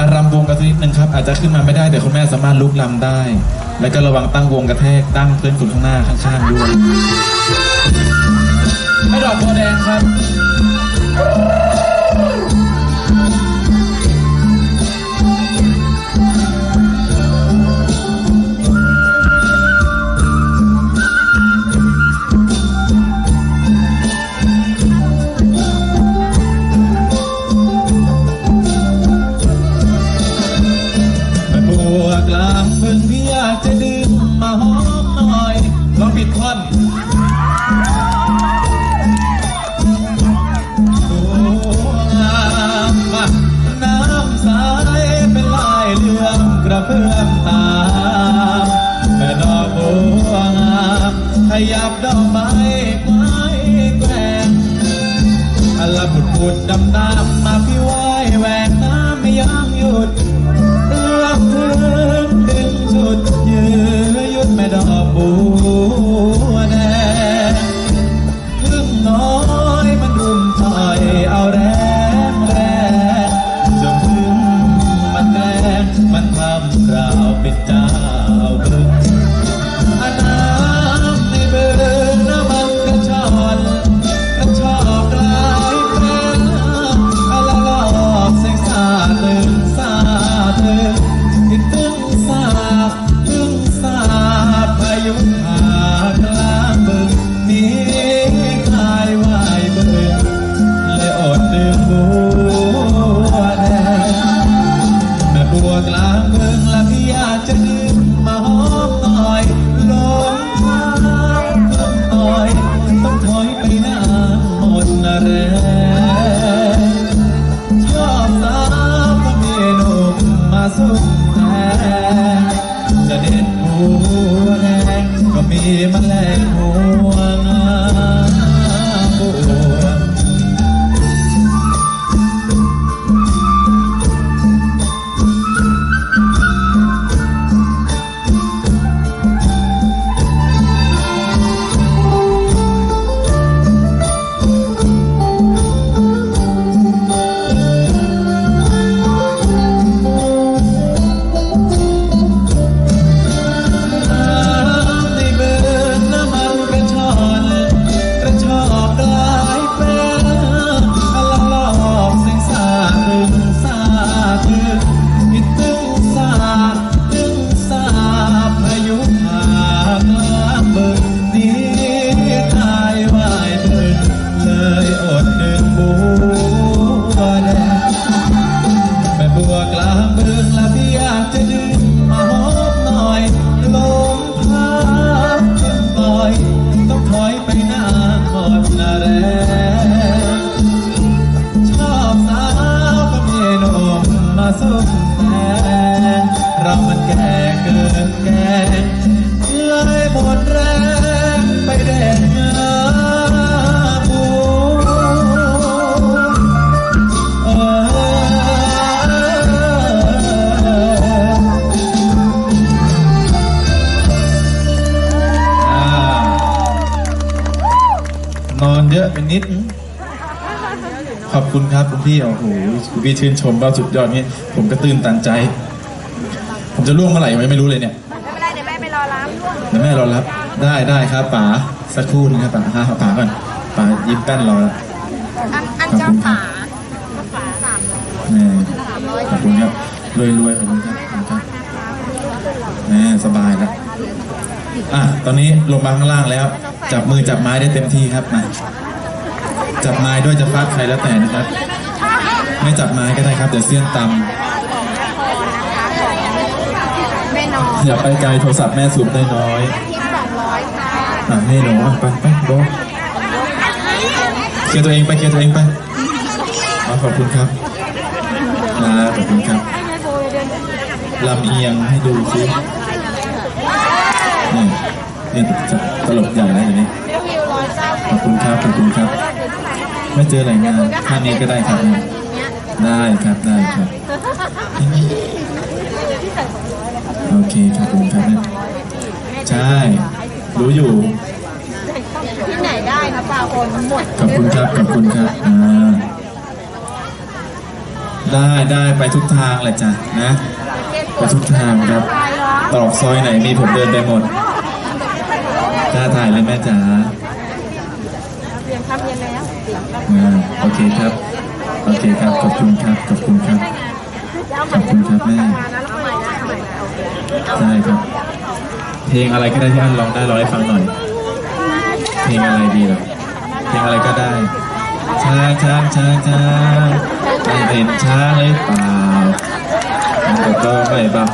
อารำวงกันสักนิดนึงครับ อาจจะขึ้นมาไม่ได้แต่คุณแม่สามารถลุกลำได้ แล้วก็ระวังตั้งวงกระแทกตั้งเพื่อนคุณข้างหน้าข้างๆด้วยไม่ดอกบัวแดงครับ มมาสุมแทนเรามันแก่เกินแก่เลยหมดแรงไปแดงเงาบัว นอนเยอะไปนิด ขอบคุณครับคุณพี่โอ้โหคุณพี่ชื่นชมว่าสุดยอดนี่ผมก็ตื่นตันใจ ผมจะล่วงเมื่อไหร่ยังไม่รู้เลยเนี่ยไม่เป็นไรเดี๋ยวแม่ไปรอรับเดี๋ยวแม่รอรับได้ได้ครับป๋าสักครู่นึงครับป๋าห้าป๋าก่อนป๋ายิ้มแป้นรอแล้วอันอันเจ้าขาฝาสามร้อยแม่ขอบคุณครับรวยรวยๆขอบคุณครับขอบคุณครับแม่สบายแล้วอะตอนนี้ลงมาข้างล่างแล้ว จับมือจับไม้ได้เต็มที่ครับมา จับไม้ด้วยจะฟาดใครแล้วแต่นะครับ ไม่จับไม้ก็ได้ครับเดี๋ยวเสี้ยนตำอย่าไปไกลโทรศัพท์แม่สูบได้น้อยอะให้หนูไปไปโบะเคลียร์ตัวเองไปเคลียร์ตัวเองไปขอบคุณครับนะขอบคุณครับลำเอียงให้ดูซินี่นี่ตลกใหญ่แล้วอย่างนี้ขอบคุณครับ ขอบคุณครับ ไม่เจออะไรายงานท่านี้ก็ได้ครับ ได้ครับได้ครับ โอเคครับผมครับใช่ รู้อยู่ ที่ไหนได้นะปลาโอนหมด ขอบคุณครับ ขอบคุณครับอ่าได้ได้ไปทุกทางเลยจ้ะนะไปทุกทางครับตรอกซอยไหนมีผมเดินไปหมดกล้าถ่ายเลยแม่จ๋าเตรียมทำเย็นแล้ว อ่าโอเคครับ โอเคครับ ขอบคุณครับ ขอบคุณครับ ขอบคุณครับแม่คได้ครับ เพลงอะไรก็ได้ที่อันร้องได้ร้องให้ฟังหน่อย เพลงอะไรดีล่ะเพลงอะไรก็ได้ ช้างช้างช้างช้างไม่เป็นช้างเลยเปล่าแต่ก็ไม่แบบ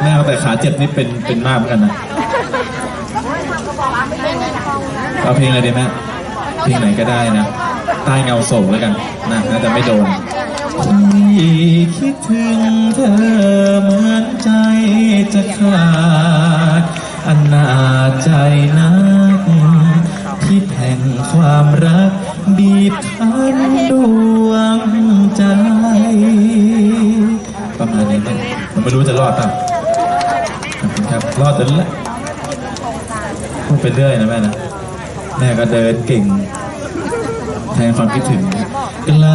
แม่เอาแต่ขาเจ็บนี่เป็นเป็นมากเหมือนกันนะเอาเพลงอะไรดีแม่เพลงไหนก็ได้นะ ใต้เงาโศกแล้วกันนะน่าจะไม่โดนพี่คิดถึงเธอเหมือนใจจะขาดอันนาจใจนักที่แห่งความรัก บีบคั้นดวงใจ ประมาณนี้นี่ยผมไม่รู้จะรอดป่ะขอบคุณครับรอดจนละพูดไปเรื่อยนะแม่นะ แม่ก็เดินเก่ง แทนความคิดถึงไกล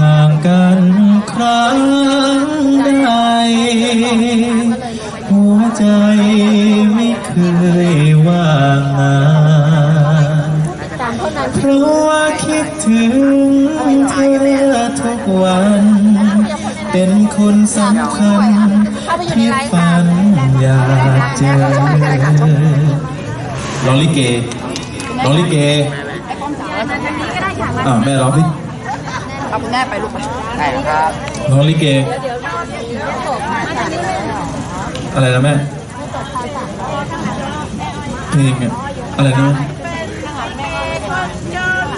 ห่างกันครั้งใดหัวใจไม่เคยว่างงานานเพราะว่าคิดถึงเธอทุกวัน เป็นคนสำคัญที่ฝันอยากเจอร้องลิเกร้องลิเก อ่าวแม่ร้องดิเอาคุณแม่ไปลูกไปร้องลิเก อะไรนะแม่เพลงอะอะไรนะ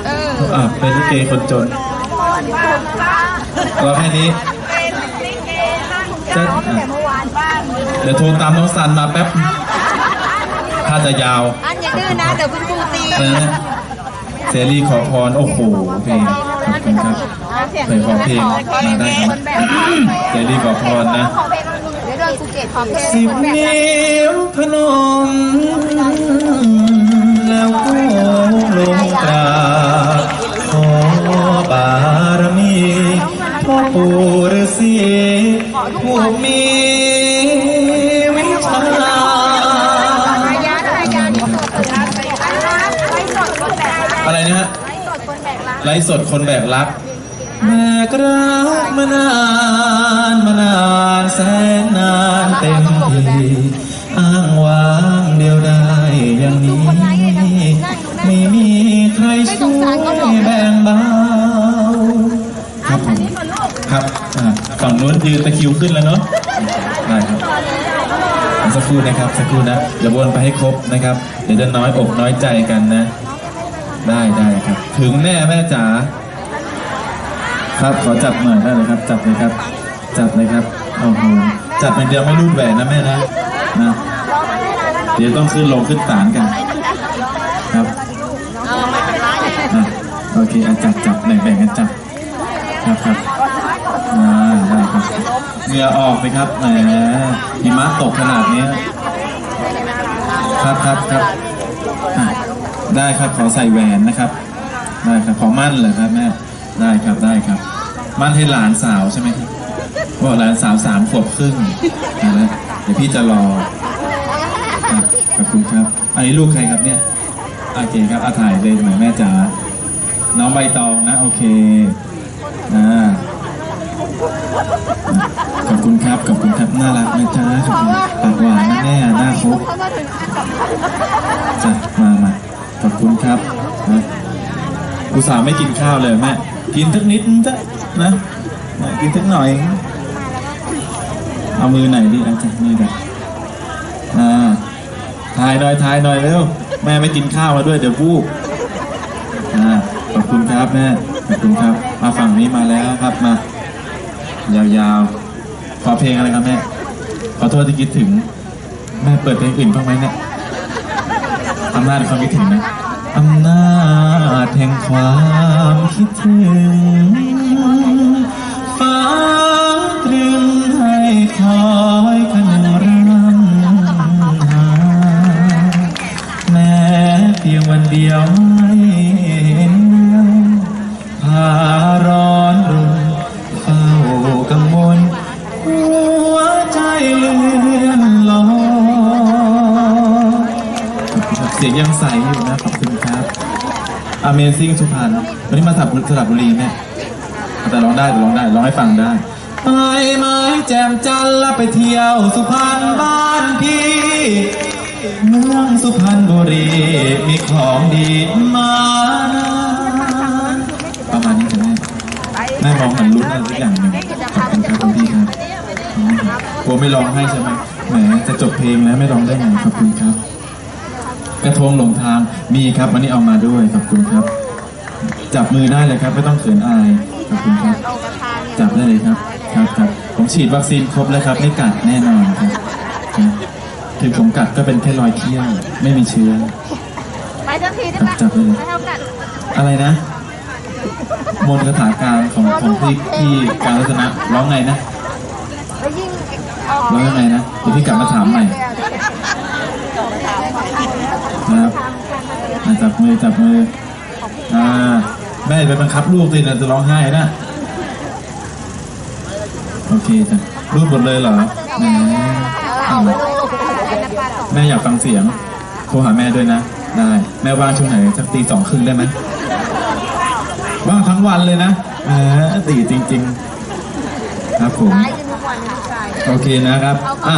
เอออ่าเป็นลิเกคนจนร้องแค่นี้จะอะเดี๋ยวโทรตามน้องซันมาแป๊บ ถ้าจะยาว อันอย่าดื้อนะ เดี๋ยวคุณครูตีอะไรีขอพร โอ้โหเพลงขอบคุณครับเพลงขอเพลงมาได้ครับเสรีขอพรนะสิบนิ้วพนมแล้วก็ลงกราบขอบารมีพ่อปู่ฤาษีผู้มี ไลฟ์สดคนแบกรักไลฟ์สดคนแบกรักแม่กรักมานานมานานแสนนานเต็มทีอ้างว้างเดียวได้อย่างนี้ ไม่มีใครช่วยแบ่งเบาครับครับฝั่งนู้นยืนตะคิวขึ้นแล้วเนาะได้ครับสักครู่นะครับสักครู่นะเดี๋ยววนไปให้ครบนะครับ เดี๋ยวจะน้อยอกน้อยใจกันนะ ถึงแน่แม่จ๋าครับขอจับหน่อยได้เลยครับ จับเลยครับ จับเลยครับโอ้โหจับเป็นเดียวไม่รูดแหวนนะแม่นะนะเดี๋ยวต้องขึ้นลงขึ้นศาลกันครับนะโอเคอะจับจับแบ่งแบ่งกันจับครับครับอ่าได้ครับเหงื่อออกไหมครับแหมหิมะตกขนาดนี้ครับครับครับได้ครับขอใส่แหวนนะครับ ได้ครับขอมั่นเหรอครับแม่ได้ครับได้ครับ มั่นให้หลานสาวใช่ไหมครับว่าหลานสาวสามขวบครึ่งนะเดี๋ยวพี่จะรอขอบคุณครับ อันนี้ลูกใครครับเนี่ยโอเคครับอาถ่ายเลยหน่อยแม่จ๋าน้องใบตองนะ โอเคอ่าขอบคุณครับขอบคุณครับน่ารักนะจ๊ะขอบคุณปากหวานนะแม่หน้าครบจ้ะมามาขอบคุณครับนะ อุตส่าห์ไม่กินข้าวเลยแม่กินสักนิดจ้ะนะกินสักหน่อย เอามือไหนดิเอาจากมือกันอ่าถ่ายหน่อยถ่ายหน่อยเร็วแม่ไม่กินข้าวมาด้วยเดี๋ยววูบอ่าขอบคุณครับแม่ขอบคุณครับ มาฝั่งนี้มาแล้วครับมายาวๆขอเพลงอะไรครับแม่ขอโทษที่คิดถึง แม่เปิดเพลงอื่นบ้างไหมเนี่ยอำนาจความคิดถึงนะ อำนาจแห่งความคิดถึงฟ้า เสียงยังใสอยู่นะ ขอบคุณครับ Amazing สุพรรณวันนี้มาสระบุสระบุรีเนี่ยแต่ร้องได้แต่ร้องได้ร้องให้ฟังได้ไปไม้แจ่มจันทร์แล้วไปเที่ยวสุพรรณบ้านพี่เมืองสุพรรณบุรีมีของดีมาประมาณนี้จะแม่แม่มองเหมือนรู้อะไรสักอย่างหนึ่งขอบคุณครับคุณพี่ครับกลัวไม่ร้องให้ใช่ไหมแหมจะจบเพลงแล้วไม่ร้องได้ไงขอบคุณครับ กระทงหลงทางมีครับวันนี้เอามาด้วยขอบคุณครับ จับมือได้เลยครับไม่ต้องเขินอายขอบคุณครับ จับได้เลยครับครับครับผมฉีดวัคซีนครบแล้วครับไม่กัดแน่นอนครับครับถึงผมกัดก็เป็นแค่รอยเขี้ยวไม่มีเชื้อไปทันทีได้จับปะจับเลยไปเท่ากันอะไรนะมนต์คาถากลางของของพี่พี่การรัตนะร้องไงนะแล้วยิ่งออกร้องยังไงนะเดี๋ยวพี่กลับมาถามใหม่ นะครับอะจับมือจับมืออ่าแม่ไปบังคับลูกสินะจะร้องไห้นะ โอเคจ้ะรูดหมดเลยเหรอแหมอ้าวแม่อยากฟังเสียง โทรหาแม่ด้วยนะ ได้ แม่ว่างช่วงไหนสักตีสองครึ่งได้ไหมว่างทั้งวันเลยนะแหมตีจริง ๆ ครับผมไปกันทุกวันนะผู้ชาย โอเคนะครับอะ